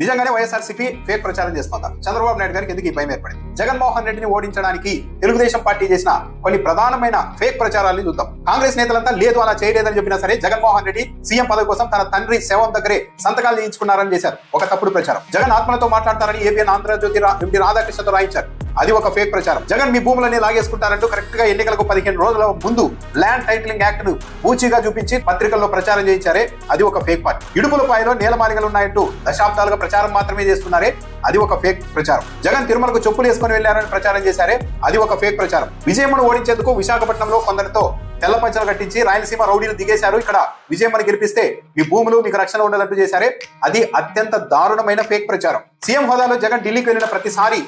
నిజంగానే వైఎస్ఆర్సీపీ ఫేక్ ప్రచారం చేస్తుందా? చంద్రబాబు నాయుడు గారికి ఎందుకు ఈ భయం ఏర్పడింది? జగన్మోహన్ రెడ్డిని ఓడించడానికి తెలుగుదేశం పార్టీ చేసిన కొన్ని ప్రధానమైన ఫేక్ ప్రచారాలను చూద్దాం. కాంగ్రెస్ నేతలంతా లేదు అలా చేయలేదని చెప్పినా సరే జగన్మోహన్ రెడ్డి సీఎం పదవి కోసం తన తండ్రి శవం దగ్గరే సంతకాలు చేయించుకున్నారని చేశారు. ఒక తప్పుడు ప్రచారం. జగన్ ఆత్మలతో మాట్లాడతారని ఏబిఎన్ ఆంధ్రజ్యోతి రాధాకృష్ణతో రాయించారు. అది ఒక ఫేక్ ప్రచారం. జగన్ మీ భూములని లాగేసుకుంటారంటూ కరెక్ట్గా ఎన్నికలకు పదిహేను రోజుల ముందు ల్యాండ్ టైటిలింగ్ యాక్ట్ను పూచిగా చూపించి పత్రికల్లో ప్రచారం చేయించారే అది ఒక ఫేక్ పార్టీ. ఇడుపులపాయలో నేలమాలిగలు ఉన్నాయంటూ దశాబ్దాలుగా ప్రచారం మాత్రమే చేస్తున్నారే అది ఒక ఫేక్ ప్రచారం. జగన్ తిరుమలకు చెప్పులు వేసుకొని వెళ్ళారని ప్రచారం చేశారే అది ఒక ఫేక్ ప్రచారం. విజయమ్మను ఓడించేందుకు విశాఖపట్నంలో కొందరితో తెల్ల పంచలు కట్టించి రాయలసీమ రౌడీలు దిగేశారు. ఇక్కడ విజయమ్మని గెలిపిస్తే మీ భూములు మీకు రక్షణ ఉండదంటూ చేశారే అది అత్యంత దారుణమైన ఫేక్ ప్రచారం. సీఎం హోదాలో జగన్ ఢిల్లీకి వెళ్ళిన ప్రతిసారి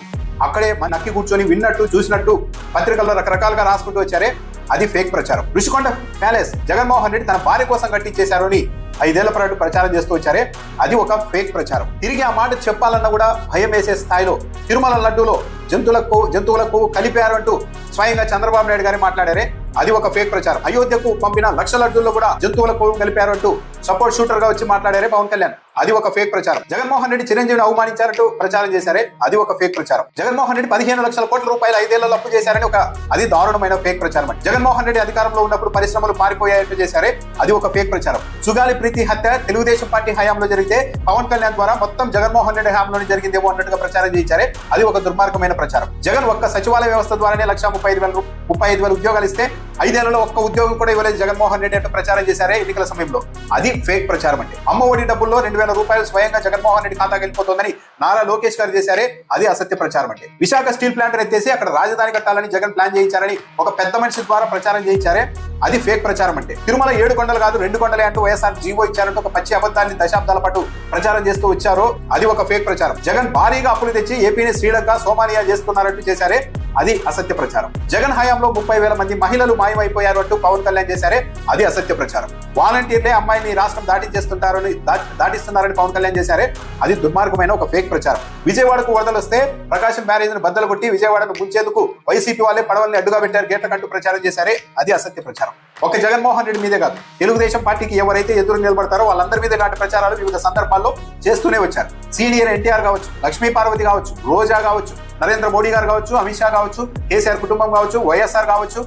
అక్కడే మన నక్కి కూర్చొని విన్నట్టు చూసినట్టు పత్రికల్లో రకరకాలుగా రాసుకుంటూ వచ్చారే. అది ఫేక్ ప్రచారం. ఋషికొండ ప్యాలెస్ జగన్మోహన్ రెడ్డి తన భార్య కోసం కట్టించేశారు అని ఐదేళ్ళ పాటు ప్రచారం చేస్తూ వచ్చారే. అది ఒక ఫేక్ ప్రచారం. తిరిగి ఆ మాట చెప్పాలన్నా కూడా భయం వేసే స్థాయిలో తిరుమల లడ్డూలో జంతువులకు జంతువులకు కలిపారు అంటూ స్వయంగా చంద్రబాబు నాయుడు గారి మాట్లాడారే. అది ఒక ఫేక్ ప్రచారం. అయోధ్యకు పంపిన లక్ష లడ్డూల్లో కూడా జంతువులకు కలిపారు అంటూ సపోర్ట్ షూటర్గా వచ్చి మాట్లాడారే పవన్ కళ్యాణ్. అది ఒక ఫేక్ ప్రచారం. జగన్మోహన్ రెడ్డి చిరంజీవిని అవమానించారంటూ ప్రచారం చేశారే అది ఒక ఫేక్ ప్రచారం. జగన్మోహన్ రెడ్డి పదిహేను లక్షల కోట్ల రూపాయలు ఐదేళ్ళలో అప్పు చేశారని ఒక అది దారుణమైన ఫేక్ ప్రచారం జగన్మోహన్ రెడ్డి అధికారంలో ఉన్నప్పుడు పరిశ్రమలు పారిపోయాయంటూ చేశారే అది ఒక ఫేక్ ప్రచారం. సుగాలి ప్రీతి హత్య తెలుగుదేశం పార్టీ హయాంలో జరిగితే పవన్ కళ్యాణ్ ద్వారా మొత్తం జగన్మోహన్ రెడ్డి హయాంలోనే జరిగిందేమో అన్నట్టుగా ప్రచారం చేయించారే అది ఒక దుర్మార్గమైన ప్రచారం. జగన్ ఒక్క సచివాలయ వ్యవస్థ ద్వారానే లక్ష ముప్పై ఐదు వేల ముప్పై ఐదు వేల ఉద్యోగాలు ఇస్తే ఐదేళ్ళలో ఒక్క ఉద్యోగం కూడా ఇవ్వలేదు జగన్మోహన్ రెడ్డి అంటూ ప్రచారం చేశారే ఎన్నికల సమయంలో. అది ఫేక్ ప్రచారం అంటే అమ్మ ఒడి డబ్బుల్లో రెండు వేల రూపాయలు స్వయంగా జగన్మోహన్ రెడ్డి ఖాతాకి వెళ్ళిపోతుందని నారా లోకేష్ గారు చేశారే అది అసత్య ప్రచారం అంటే విశాఖ స్టీల్ ప్లాంట్ ఎత్తేసి అక్కడ రాజధాని కట్టాలని జగన్ ప్లాన్ చేయించారని ఒక పెద్ద మనిషి ద్వారా ప్రచారం చేయించారే అది ఫేక్ ప్రచారం అంటే తిరుమల ఏడు కొండలు కాదు రెండు కొండలే అంటూ వైఎస్ఆర్ జీవో ఇచ్చారంటూ ఒక పచ్చి అబద్ధాన్ని దశాబ్దాల పాటు ప్రచారం చేస్తూ వచ్చారో అది ఒక ఫేక్ ప్రచారం. జగన్ భారీగా అప్పులు తెచ్చి ఏపీని శ్రీలంక సోమాలియా చేస్తున్నారంటూ చేశారే అది అసత్య ప్రచారం. జగన్ హయాంలో ముప్పై వేల మంది మహిళలు మాయమైపోయారు అంటూ పవన్ కళ్యాణ్ చేశారే అది అసత్య ప్రచారం. వాలంటీర్లే అమ్మాయిని రాష్ట్రం దాటించేస్తుంటారని దాటిస్తున్నారని పవన్ కళ్యాణ్ చేశారే అది దుర్మార్గమైన ఒక ఫేక్ ప్రచారం. విజయవాడకు వరదలు వస్తే ప్రకాశం బ్యారేజ్ను బద్దలు కొట్టి విజయవాడను ముంచేందుకు వైసీపీ వాళ్ళే పడవల్ని అడ్డుగా పెట్టారు గేట్ల కంటూ ప్రచారం చేశారే అది అసత్య ప్రచారం. ఒక జగన్మోహన్ రెడ్డి మీదే కాదు తెలుగుదేశం పార్టీకి ఎవరైతే ఎదురు నిలబడతారో వాళ్ళందరి మీద ఇలాంటి ప్రచారాలు వివిధ సందర్భాల్లో చేస్తూనే వచ్చారు. సీనియర్ ఎన్టీఆర్ కావచ్చు లక్ష్మీ పార్వతి కావచ్చు రోజా కావచ్చు నరేంద్ర మోడీ గారు కావచ్చు అమిత్ షా కావచ్చు కేసీఆర్ కుటుంబం కావచ్చు వైఎస్ఆర్ కావచ్చు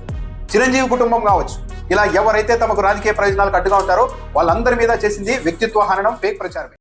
చిరంజీవి కుటుంబం కావచ్చు. ఇలా ఎవరైతే తమకు రాజకీయ ప్రయోజనాలకు అడ్డుగా ఉంటారో వాళ్ళందరి మీద చేసింది వ్యక్తిత్వ హననం ఫేక్ ప్రచారమే.